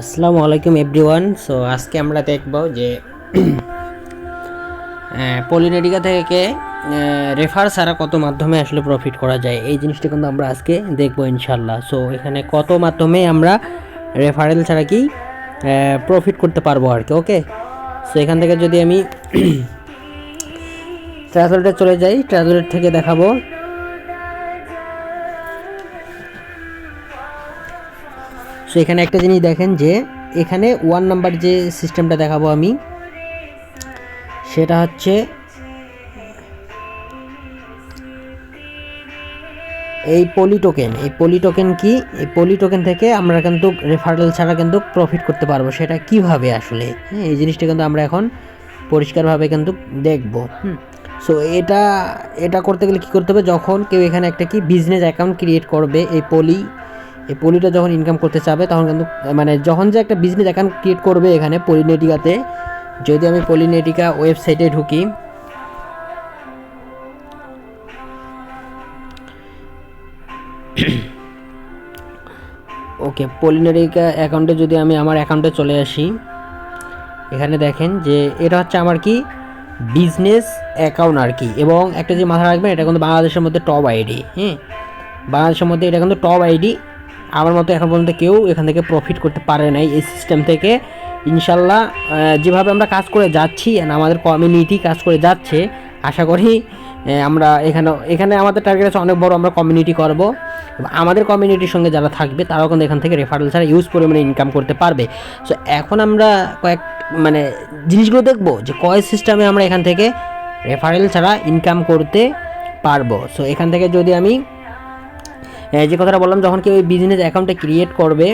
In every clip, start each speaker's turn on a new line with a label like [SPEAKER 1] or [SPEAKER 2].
[SPEAKER 1] আসসালামু আলাইকুম everyone. So, আজকে আমরা দেখব যে পলিনেটিকা থেকে রেফার ছাড়া কত মাধ্যমে আসলে প্রফিট করা যায়, এই জিনিসটা কিন্তু আমরা আজকে দেখব ইনশাল্লাহ সো, এখানে কত মাধ্যমে আমরা রেফারেল ছাড়া কি প্রফিট করতে পারব আর কি ওকে সো, এখান থেকে যদি আমি ট্রান্সলেটে চলে যাই ট্রান্সলেট থেকে দেখাবো। সো এখানে একটা জিনিস দেখেন যে এখানে ওয়ান নাম্বার যে সিস্টেমটা দেখাবো আমি, সেটা হচ্ছে এই পলি টোকেন এই পলি টোকেন কি? এই পলি টোকেন থেকে আমরা কিন্তু রেফারেল ছাড়া কিন্তু প্রফিট করতে পারব। সেটা কীভাবে আসলে? হ্যাঁ এই জিনিসটা কিন্তু আমরা এখন পরিষ্কারভাবে কিন্তু দেখব। হুম। সো এটা এটা করতে গেলে কী করতে হবে? যখন কেউ এখানে একটা কি বিজনেস অ্যাকাউন্ট ক্রিয়েট করবে, এই পলি এই পলিটা যখন ইনকাম করতে চাবে, তখন কিন্তু মানে যখন যে একটা বিজনেস অ্যাকাউন্ট ক্রিয়েট করবে এখানে পলিনেটিকাতে যদি আমি পলিনেটিকা ওয়েবসাইটে ঢুকি ওকে পলিনেটিকা অ্যাকাউন্টে যদি আমি আমার অ্যাকাউন্টে চলে আসি, এখানে দেখেন যে এটা হচ্ছে আমার কি? বিজনেস অ্যাকাউন্ট আর কি। এবং একটা যে মাথা রাখবেন, এটা কিন্তু বাংলাদেশের মধ্যে টপ আইডি হ্যাঁ বাংলাদেশের মধ্যে এটা কিন্তু টপ আইডি আমার মতো এখন পর্যন্ত কেউ এখান থেকে প্রফিট করতে পারে নাই এই সিস্টেম থেকে। ইনশাল্লাহ যেভাবে আমরা কাজ করে যাচ্ছি আমাদের কমিউনিটি কাজ করে যাচ্ছে, আশা করি আমরা এখানে এখানে আমাদের টার্গেট আছে অনেক বড় আমরা কমিউনিটি করব। আমাদের কমিউনিটির সঙ্গে যারা থাকবে, তারাও কিন্তু এখান থেকে রেফারেল ছাড়া ইউজ পরিমাণে ইনকাম করতে পারবে। সো এখন আমরা কয়েক মানে জিনিসগুলো দেখব যে কয় সিস্টেমে আমরা এখান থেকে রেফারেল ছাড়া ইনকাম করতে পারব। সো এখান থেকে যদি আমি যে কথাটা বললাম, যখন কেউ এই বিজনেস অ্যাকাউন্টে ক্রিয়েট করবে,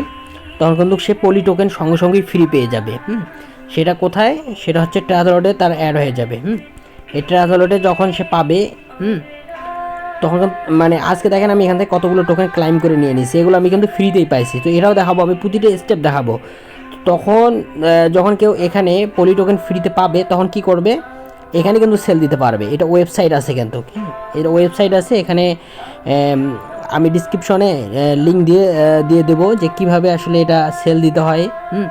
[SPEAKER 1] তখন কিন্তু সে পলি টোকেন সঙ্গে সঙ্গেই ফ্রি পেয়ে যাবে সেটা কোথায়? সেটা হচ্ছে ট্রাভেলটে তার অ্যাড হয়ে যাবে, হুম? এই ট্রাভেলটে যখন সে পাবে, হুম? তখন মানে আজকে দেখেন আমি এখান থেকে কতগুলো টোকেন ক্লাইম করে নিয়ে নিয়েছি, এগুলো আমি কিন্তু ফ্রিতেই পাইছি। তো এটাও দেখাবো, আমি প্রতিটা স্টেপ দেখাবো। তখন যখন কেউ এখানে পলি টোকেন ফ্রিতে পাবে, তখন কি করবে? এখানে কিন্তু সেল দিতে পারবে। এটা ওয়েবসাইট আছে কিন্তু এটা ওয়েবসাইট আছে, এখানে আমি ডিসক্রিপশনে লিঙ্ক দিয়ে দিয়ে দেবো যে কীভাবে আসলে এটা সেল দিতে হয়, হুম?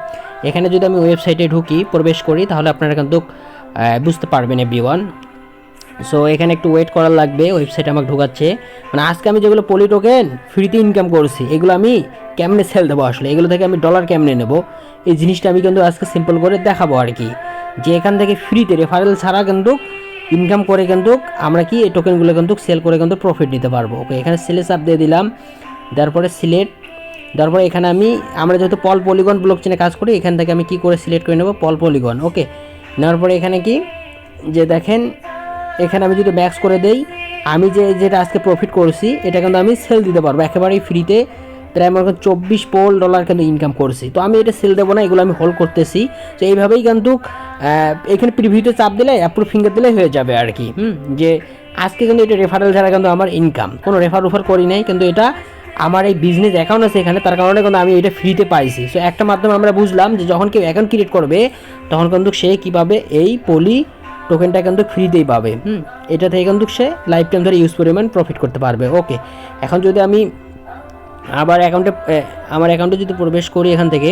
[SPEAKER 1] এখানে যদি আমি ওয়েবসাইটে ঢুকি, প্রবেশ করি, তাহলে আপনারা কিন্তু বুঝতে পারবেন এভরি ওয়ান সো এখানে একটু ওয়েট করার লাগবে ওয়েবসাইট আমাকে ঢোকাচ্ছে। মানে আজকে আমি যেগুলো পলি টোকেন ফ্রিতে ইনকাম করছি, এগুলো আমি কেমনে সেল দেবো আসলে? এগুলো থেকে আমি ডলার কেমনে নেব? এই জিনিসটা আমি কিন্তু আজকে সিম্পল করে দেখাবো আর কি। যে এখান থেকে ফ্রিতে রেফারেল ছাড়া কিন্তু ইনকাম করে কিন্তু আমরা কি এই টোকেনগুলো কিন্তু সেল করে কিন্তু প্রফিট নিতে পারব। ওকে এখানে সেলে চাপ দিয়ে দিলাম। তারপরে সিলেক্ট তারপরে এখানে আমি, আমরা যেহেতু পল পলিগন ব্লক চেনে কাজ করি, এখান থেকে আমি কি করে সিলেক্ট করে নেব? পল পলিগন ওকে নেওয়ার পরে এখানে কি? যে দেখেন, এখানে আমি যদি ম্যাক্স করে দেই, আমি যে, যেটা আজকে প্রফিট করছি, এটা কিন্তু আমি সেল দিতে পারব। একেবারেই ফ্রিতে প্রায় আমার চব্বিশ পোল ডলার কিন্তু ইনকাম করছি? তো আমি এটা সেল দেবো না, এগুলো আমি হোল্ড করতেছি। তো এইভাবেই কিন্তু এখানে প্রিভিউতে চাপ দিলে অ্যাপ্রুভ ফিঙ্গার দিলে হয়ে যাবে আর কি। হুম, যে আজকে কিন্তু এটা রেফারেল ছাড়া কিন্তু আমার ইনকাম কোনো রেফার উফার করি নাই, কিন্তু এটা আমার এই বিজনেস অ্যাকাউন্ট আছে এখানে, তার কারণে কিন্তু আমি এটা ফ্রিতে পাইছি। সো একটা মাধ্যমে আমরা বুঝলাম যে যখন কেউ অ্যাকাউন্ট ক্রিয়েট করবে, তখন কিন্তু সে কীভাবে এই পলি টোকেনটা কিন্তু ফ্রিতেই পাবে। হুম, এটা থেকে কিন্তু সে লাইফ টাইম ধরে ইউজ পরিমাণ প্রফিট করতে পারবে। ওকে এখন যদি আমি আবার অ্যাকাউন্টে আমার অ্যাকাউন্টে যদি প্রবেশ করি এখান থেকে,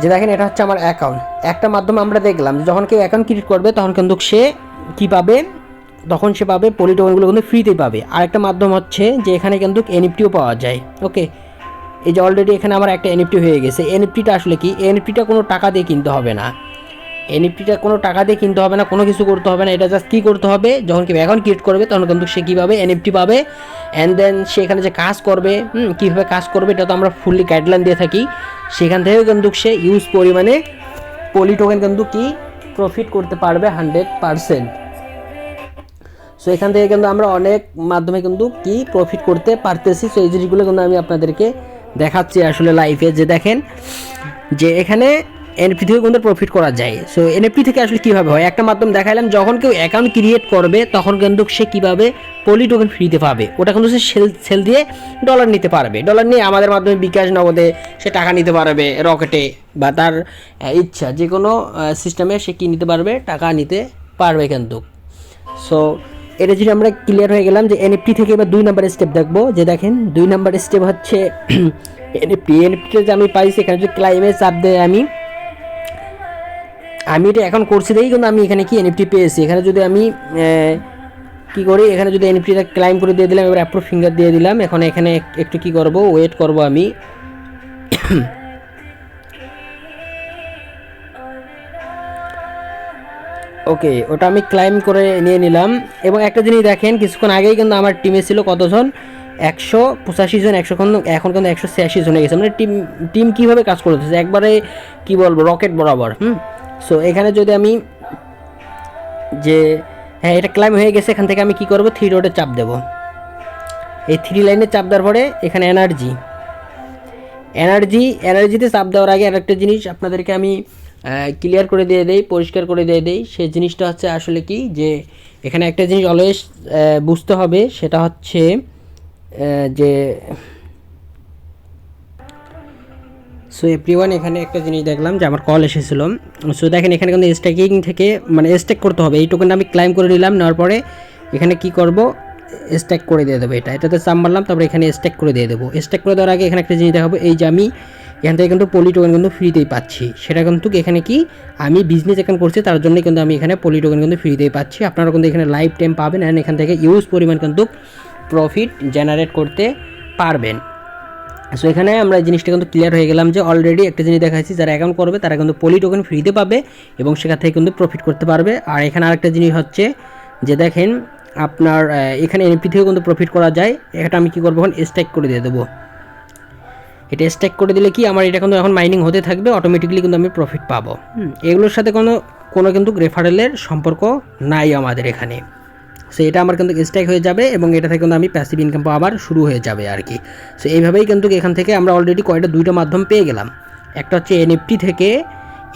[SPEAKER 1] যে দেখেন এটা হচ্ছে আমার অ্যাকাউন্ট একটা মাধ্যমে আমরা দেখলাম যখন কেউ অ্যাকাউন্ট ক্রিয়েট করবে, তখন কিন্তু সে কী পাবে? তখন সে পাবে পলি টোকেনগুলো কিন্তু ফ্রিতেই পাবে। আরেকটা মাধ্যম হচ্ছে যে এখানে কিন্তু এনএফটিও পাওয়া যায় ওকে এই যে অলরেডি এখানে আমার একটা এনএফটি হয়ে গেছে। এনএফটিটা আসলে কি? এনএফটিটা কোনো টাকা দিয়ে কিনতে হবে না। এনএফটিটা কোনো টাকা দিয়ে কিনতে হবে না, কোনো কিছু করতে হবে না। এটা জাস্ট কী করতে হবে? যখন কেউ অ্যাকাউন্ট ক্রিয়েট করবে, তখন কিন্তু সে কীভাবে এনএফটি পাবে? অ্যান্ড দেন সে এখানে যে কাজ করবে, হুম, কীভাবে কাজ করবে, এটা তো আমরা ফুললি গাইডলাইন দিয়ে থাকি। সেখান থেকেও কিন্তু সে ইউজ পরিমাণে পলি টোকেন কিন্তু কি প্রফিট করতে পারবে হান্ড্রেড পারসেন্ট সো এখান থেকে কিন্তু আমরা অনেক মাধ্যমে কিন্তু কি প্রফিট করতে পারতেছি। সো এই জিনিসগুলো কিন্তু আমি আপনাদেরকে দেখাচ্ছি আসলে লাইফে যে দেখেন, যে এখানে এনএফটি থেকে কিন্তু প্রফিট করা যায়? সো এনএফটি থেকে আসলে কীভাবে হয়? একটা মাধ্যম দেখাইলাম, যখন কেউ অ্যাকাউন্ট ক্রিয়েট করবে, তখন কিন্তু সে কীভাবে পলি টোকেন ফ্রিতে পাবে? ওটা কিন্তু সে সেল সেল দিয়ে ডলার নিতে পারবে। ডলার নিয়ে আমাদের মাধ্যমে বিকাশ নগদে সে টাকা নিতে পারবে রকেটে বা তার ইচ্ছা। যে কোনো সিস্টেমে সে কী নিতে পারবে? টাকা নিতে পারবে কিন্তু। সো এটা যদি আমরা ক্লিয়ার হয়ে গেলাম যে এনএফটি থেকে এবার দুই নাম্বার স্টেপ দেখব। যে দেখেন, দুই নাম্বার স্টেপ হচ্ছে এনএফটি এনএফটিতে যে আমি পাইছি, এখানে যদি ক্লাইমে চাপ দেয় আমি আমি এটা এখন করছি দেখি, কিন্তু আমি এখানে কি এনএফটি পেয়েছি? এখানে যদি আমি কি করি? এখানে যদি এনএফটিটা ক্লাইম করে দিয়ে দিলাম, এবার অ্যাপ্রুভ ফিঙ্গার দিয়ে দিলাম। এখন এখানে একটু কি করব? ওয়েট করব আমি। ওকে ওটা আমি ক্লাইম করে নিয়ে নিলাম। এবং একটা জিনিস দেখেন, কিছুক্ষণ আগেই কিন্তু আমার টিমে ছিল কতজন? একশো পঁচাশি জন, একশো এখন কিন্তু একশো ছিয়াশি জন হয়ে গেছে। মানে টিম টিম কীভাবে কাজ করতেছে? একবারে, কি বলব রকেট বরাবর, হুম? সো এখানে যদি আমি যে হ্যাঁ এটা ক্লাইম হয়ে গেছে, এখান থেকে আমি কি করব? থ্রি রোডে চাপ দেব। এই থ্রি লাইনে চাপ দেওয়ার পরে এখানে এনার্জি এনার্জি এনার্জিতে চাপ দেওয়ার আগে আরেকটা জিনিস আপনাদেরকে আমি ক্লিয়ার করে দিয়ে দেই, পরিষ্কার করে দিয়ে দেই। সেই জিনিসটা হচ্ছে আসলে কি যে, এখানে একটা জিনিস অলওয়েজ বুঝতে হবে, সেটা হচ্ছে যে সো এভরিওয়ান এখানে একটা জিনিস দেখলাম যে আমার কল এসেছিল। সো দেখেন, এখানে কিন্তু স্ট্যাকিং থেকে মানে স্ট্যাক করতে হবে। এই টোকেনটা আমি ক্লাইম করে নিলাম, নেওয়ার পরে এখানে কি করব? স্ট্যাক করে দিয়ে দেবো এটা। এটাতে চাপ মারলাম, তারপরে এখানে স্ট্যাক করে দিয়ে দেবো। স্ট্যাক করে দেওয়ার আগে এখানে একটা জিনিস দেখাবো। এই যে আমি এখান থেকে কিন্তু পলি টোকেন কিন্তু ফ্রিতেই পাচ্ছি। সেটা কিন্তু এখানে কি? আমি বিজনেস অ্যাকাউন্ট করছি, তার জন্য কিন্তু আমি এখানে পলি টোকেন কিন্তু ফ্রিতেই পাচ্ছি। আপনারা কিন্তু এখানে লাইফ টাইম পাবেন অ্যান্ড এখান থেকে ইউজ পরিমাণ কিন্তু প্রফিট জেনারেট করতে পারবেন। সো এখানে আমরা জিনিসটা কিন্তু ক্লিয়ার হয়ে গেলাম যে অলরেডি একটা জিনিস দেখাচ্ছি যারা অ্যাকাউন্ট করবে তারা কিন্তু পলি টোকেন ফ্রিতে পাবে এবং সেখান থেকে কিন্তু প্রফিট করতে পারবে। আর এখানে আরেকটা জিনিস হচ্ছে যে দেখেন, আপনার এখানে এনপি থেকেও কিন্তু প্রফিট করা যায়। এটা আমি কী করব এখন? স্ট্যাক করে দিয়ে দেবো। এটা স্ট্যাক করে দিলে কি আমার এটা কিন্তু এখন মাইনিং হতে থাকবে অটোমেটিকলি কিন্তু আমি প্রফিট পাবো। এগুলোর সাথে কোনো কোনো কিন্তু রেফারেলের সম্পর্ক নাই আমাদের এখানে। সো এটা আমার কিন্তু স্ট্যাক হয়ে যাবে এবং এটা থেকে কিন্তু আমি প্যাসিভ ইনকাম আবার শুরু হয়ে যাবে আর কি সো এইভাবেই কিন্তু এখান থেকে আমরা অলরেডি কয়টা দুইটা মাধ্যম পেয়ে গেলাম। একটা হচ্ছে এনএফটি থেকে।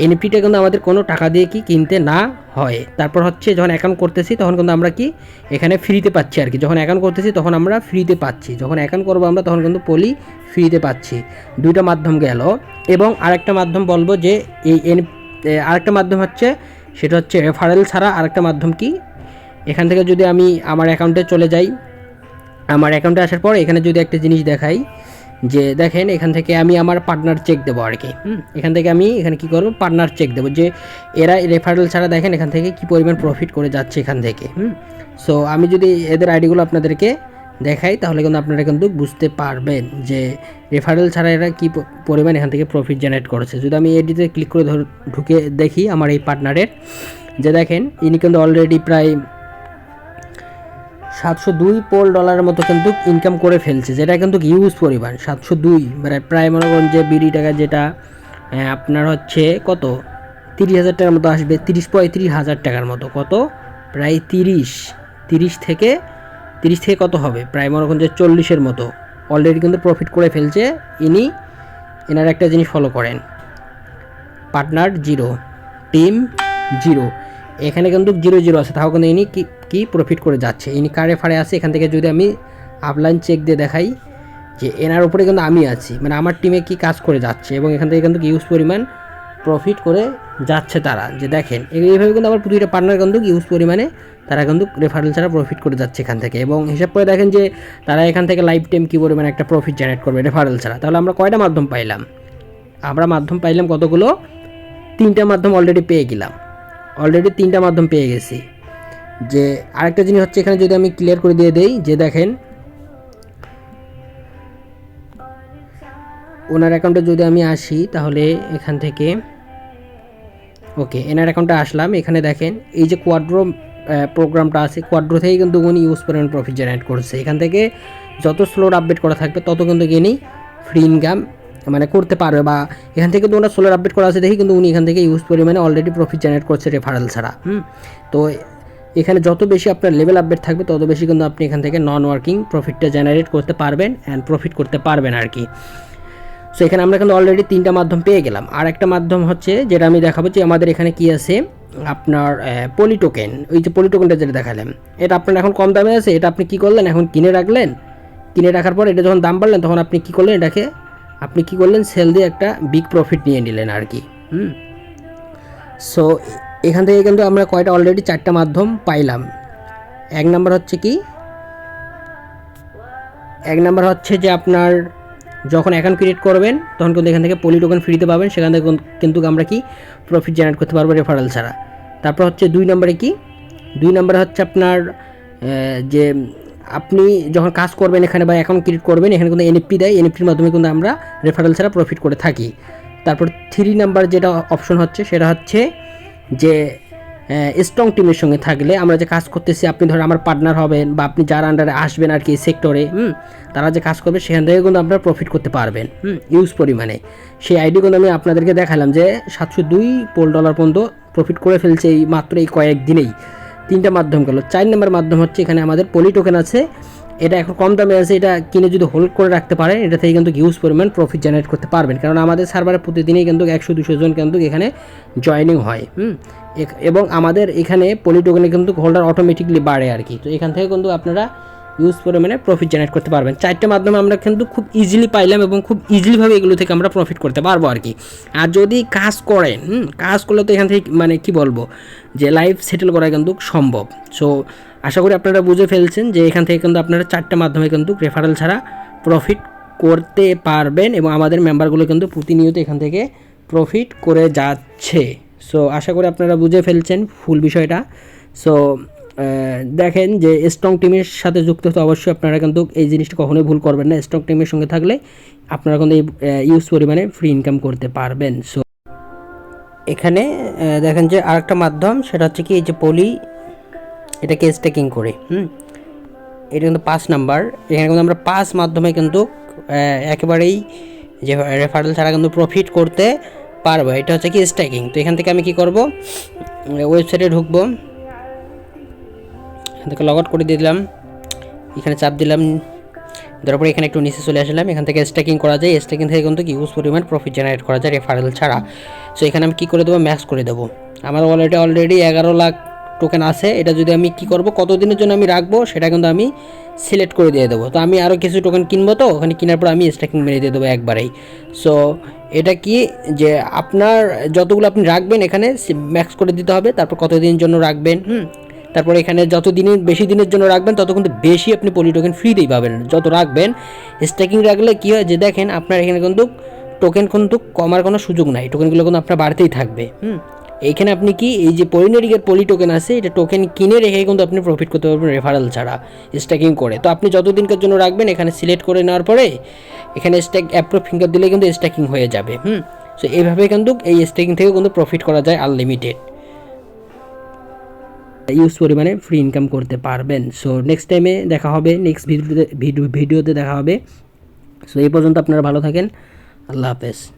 [SPEAKER 1] এনএফটিটা কিন্তু আমাদের কোনো টাকা দিয়ে কি কিনতে না হয়। তারপর হচ্ছে যখন অ্যাকাউন্ট করতেছি তখন কিন্তু আমরা কি এখানে ফ্রিতে পাচ্ছি আর কি যখন অ্যাকাউন্ট করতেছি তখন আমরা ফ্রিতে পাচ্ছি। যখন অ্যাকাউন্ট করব আমরা তখন কিন্তু পলি ফ্রিতে পাচ্ছি। দুইটা মাধ্যম গেল। এবং আরেকটা মাধ্যম বলব যে এই এন আরেকটা মাধ্যম হচ্ছে, সেটা হচ্ছে রেফারেল ছাড়া আরেকটা মাধ্যম কি? এখান থেকে যদি আমি আমার অ্যাকাউন্টে চলে যাই, আমার অ্যাকাউন্টে আসার পর এখানে যদি একটা জিনিস দেখাই, যে দেখেন এখান থেকে আমি আমার পার্টনার চেক দেবো আর কি। এখান থেকে আমি এখানে কি করব? পার্টনার চেক দেবো। যে এরা রেফারেল ছাড়া দেখেন এখান থেকে কি পরিমাণ প্রফিট করে যাচ্ছে এখান থেকে। সো আমি যদি এদের আইডিগুলো আপনাদেরকে দেখাই, তাহলে কিন্তু আপনারা কিন্তু বুঝতে পারবেন যে রেফারেল ছাড়া এরা কী পরিমাণ এখান থেকে প্রফিট জেনারেট করেছে। যদি আমি এডিতে ক্লিক করে ধর- ঢুকে দেখি আমার এই পার্টনারের যে দেখেন, ইনি কিন্তু অলরেডি প্রায় সাতশো দুই পোল ডলারের মতো কিন্তু ইনকাম করে ফেলছে, যেটা কিন্তু ইউজ পরিমাণ, সাতশো দুই। মানে প্রায় মনে করেন যে বিড়ি টাকা যেটা আপনার হচ্ছে কত? তিরিশ হাজার টাকার মতো আসবে, তিরিশ পঁয়ত্রিশ হাজার টাকার মতো। কত? প্রায় তিরিশ। তিরিশ থেকে তিরিশ থেকে কত হবে? প্রায় মনে করেন যে চল্লিশের মতো। অলরেডি কিন্তু প্রফিট করে ফেলছে ইনি, এনার একটা জিনিস ফলো করেন। পার্টনার জিরো টিম জিরো এখানে কিন্তু জিরো জিরো আছে, তাও কিন্তু ইনি কি কি প্রফিট করে যাচ্ছে? ইনি কারে ফারে আছে, এখান থেকে যদি আমি আপলাইন চেক দিয়ে দেখাই যে এনার উপরে কিন্তু আমি আছি মানে আমার টিমে কি কাজ করে যাচ্ছে এবং এখান থেকে কিন্তু ইউজ পরিমাণ প্রফিট করে যাচ্ছে তারা। যে দেখেন এইভাবে কিন্তু আবার প্রতিটা পার্টনার কিন্তু ইউজ পরিমাণে তারা কিন্তু রেফারেল ছাড়া প্রফিট করে যাচ্ছে এখান থেকে এবং হিসাব করে দেখেন যে তারা এখান থেকে লাইফ টাইম কী পরিমাণে একটা প্রফিট জেনারেট করবে রেফারেল ছাড়া। তাহলে আমরা কয়টা মাধ্যম পাইলাম? আমরা মাধ্যম পাইলাম কতগুলো? তিনটা মাধ্যম অলরেডি পেয়ে গেলাম। অলরেডি তিনটা মাধ্যম পেয়ে গেছি। যে আরেকটা জিনিস হচ্ছে এখানে যদি আমি ক্লিয়ার করে দিয়ে দেই, যে দেখেন, ওনার অ্যাকাউন্টে যদি আমি আসি, তাহলে এখান থেকে ওকে এনার অ্যাকাউন্টে আসলাম। এখানে দেখেন, এই যে কোয়াড্রো প্রোগ্রামটা আছে কোয়াড্রো থেকেই কিন্তু উনি ইউজ পরিমাণ প্রফিট জেনারেট করছে। এখান থেকে যত স্লোর আপডেট করা থাকবে, তত কিন্তু ইনি ফ্রি ইনকাম মানে করতে পারবে বা এখান থেকে কিন্তু ওনার সোলার আপডেট করা আছে দেখি কিন্তু উনি এখান থেকে ইউজ পরিমাণে অলরেডি প্রফিট জেনারেট করছে রেফারেল ছাড়া। হুম, তো এখানে যত বেশি আপনার লেভেল আপডেট থাকবে, তত বেশি কিন্তু আপনি এখান থেকে নন ওয়ার্কিং প্রফিটটা জেনারেট করতে পারবেন অ্যান্ড প্রফিট করতে পারবেন আর কি। সো এখানে আমরা কিন্তু অলরেডি তিনটা মাধ্যম পেয়ে গেলাম। আর একটা মাধ্যম হচ্ছে যেটা আমি দেখাবো যে আমাদের এখানে কি আছে, আপনার পলি টোকেন ওই যে পলি টোকেনটা যেটা দেখালাম, এটা আপনার এখন কম দামে আছে, এটা আপনি কি করলেন? এখন কিনে রাখলেন। কিনে রাখার পর এটা যখন দাম বাড়লেন, তখন আপনি কি করলেন এটাকে? আপনি কি করলেন? সেল দিয়ে একটা বিগ প্রফিট নিয়ে নিলেন আর কি। হুম। সো এখান থেকে কিন্তু আমরা কয়টা অলরেডি চারটা মাধ্যম পাইলাম। এক নাম্বার হচ্ছে কি? এক নাম্বার হচ্ছে যে আপনার যখন অ্যাকাউন্ট ক্রিয়েট করবেন, তখন কিন্তু এখান থেকে পলি টোকেন ফ্রিতে পাবেন, সেখান থেকে কিন্তু আমরা কি প্রফিট জেনারেট করতে পারব রেফারেল ছাড়া। তারপর হচ্ছে দুই নম্বরে কি? দুই নম্বরে হচ্ছে আপনার যে আপনি যখন কাজ করবেন এখানে বা অ্যাকাউন্ট ক্রিয়েট করবেন, এখানে কিন্তু এনএফপি দেয় এনএফটির মাধ্যমে কিন্তু আমরা রেফারেল ছাড়া প্রফিট করে থাকি। তারপর থ্রি নাম্বার যেটা অপশন হচ্ছে, সেটা হচ্ছে যে স্ট্রং টিমের সঙ্গে থাকলে আমরা যে কাজ করতেছি, আপনি ধরেন আমার পার্টনার হবেন বা আপনি যার আন্ডারে আসবেন আর কি সেক্টরে হুম, তারা যে কাজ করবে, সেখান থেকে কিন্তু আপনারা প্রফিট করতে পারবেন, হুম ইউজ পরিমাণে। সেই আইডি কিন্তু আমি আপনাদেরকে দেখালাম যে, সাতশো দুই পোল ডলার পর্যন্ত প্রফিট করে ফেলছে এই মাত্র এই কয়েক দিনেই তিনটা মাধ্যম গেল। চার নম্বর মাধ্যম হচ্ছে এখানে আমাদের পলি টোকেন আছে। এটা এখন কম দামে আছে, এটা কিনে যদি হোল্ড করে রাখতে পারেন এটা থেকে কিন্তু হিউজ পরিমাণ প্রফিট জেনারেট করতে পারবেন। কারণ আমাদের সার্ভারে প্রতিদিনই কিন্তু একশো, দুশো জন কিন্তু এখানে জয়েনিং হয়, হুম? এবং আমাদের এখানে পলি টোকেনে কিন্তু হোল্ডার অটোমেটিকলি বাড়ে আর কি। তো এখান থেকে কিন্তু আপনারা ইউজ পরিমাণে প্রফিট জেনারেট করতে পারবেন। চারটে মাধ্যমে আমরা কিন্তু খুব ইজিলি পাইলাম এবং খুব ইজিলিভাবে এগুলো থেকে আমরা প্রফিট করতে পারব আর কি। আর যদি কাজ করেন কাজ করলে তো এখান থেকে মানে কি বলব? যে লাইফ সেটেল করা কিন্তু সম্ভব। সো আশা করি আপনারা বুঝে ফেলছেন যে এখান থেকে কিন্তু আপনারা চারটে মাধ্যমে কিন্তু রেফারেল ছাড়া প্রফিট করতে পারবেন এবং আমাদের মেম্বারগুলো কিন্তু প্রতিনিয়ত এখান থেকে প্রফিট করে যাচ্ছে। সো আশা করি আপনারা বুঝে ফেলছেন ফুল বিষয়টা। সো দেখেন যে স্ট্রং টিমের সাথে যুক্ত হতে অবশ্যই আপনারা কিন্তু এই জিনিসটা কখনোই ভুল করবেন না। স্ট্রং টিমের সঙ্গে থাকলে আপনারা কিন্তু ইউজ পরিমাণে ফ্রি ইনকাম করতে পারবেন। সো এখানে দেখেন যে আরেকটা মাধ্যম, সেটা হচ্ছে কি এই যে পলি এটাকে স্টেকিং করে, হুম? এটা কিন্তু পাঁচ নাম্বার। এখানে কিন্তু আমরা পাঁচ মাধ্যমে কিন্তু একেবারেই যে রেফারেল ছাড়া কিন্তু প্রফিট করতে পারব। এটা হচ্ছে কি স্ট্যাকিং তো এখান থেকে আমি কি করব? ওয়েবসাইটে ঢুকবো। এখান থেকে লগ আউট করে দিলাম। এখানে চাপ দিলাম। তারপরে এখানে একটু নিচে চলে আসলাম। এখান থেকে স্ট্যাকিং করা যায়। স্ট্যাকিং থেকে কিন্তু ইউজ পরিমাণ প্রফিট জেনারেট করা যায় রেফারেল ছাড়া। সো এখানে আমি কী করে দেবো? ম্যাক্স করে দেবো। আমার ওয়ালেটে অলরেডি এগারো লাখ টোকেন আছে, এটা যদি আমি কি করব, কতদিনের জন্য আমি রাখব, সেটা কিন্তু আমি সিলেক্ট করে দিয়ে দেবো। তো আমি আরও কিছু টোকেন কিনবো তো, ওখানে কেনার পর আমি স্ট্যাকিং মেরে দিয়ে দেবো একবারেই। সো এটা কি যে আপনার যতগুলো আপনি রাখবেন এখানে ম্যাক্স করে দিতে হবে, তারপর কতদিনের জন্য রাখবেন, হুম? তারপর এখানে যত দিনের বেশি দিনের জন্য রাখবেন, তত কিন্তু বেশি আপনি পলি টোকেন ফ্রিতেই পাবেন। যত রাখবেন স্ট্যাকিং রাখলে কী হয় যে দেখেন, আপনার এখানে কিন্তু টোকেন কিন্তু কমার কোনো সুযোগ নাই টোকেনগুলো কিন্তু আপনার বাড়তেই থাকবে, হুম? এইখানে আপনি কি এই যে পলিনেরিকের পলি টোকেন আছে, এটা টোকেন কিনে রেখে কিন্তু আপনি প্রফিট করতে পারবেন রেফারেল ছাড়া স্ট্যাকিং করে। তো আপনি যত দিনকার জন্য রাখবেন, এখানে সিলেক্ট করে নেওয়ার পরে এখানে স্ট্যাক অ্যাপ্রো ফিঙ্গার দিলে কিন্তু স্ট্যাকিং হয়ে যাবে, হুম? সো এইভাবে কিন্তু এই স্ট্যাকিং থেকে কিন্তু প্রফিট করা যায় আনলিমিটেড ইউজ পরিমাণে ফ্রি ইনকাম করতে পারবেন। সো নেক্সট টাইমে দেখা হবে নেক্সট ভিডিওতে ভিডিও ভিডিওতে দেখা হবে। সো এই পর্যন্ত আপনারা ভালো থাকেন। আল্লাহ হাফেজ।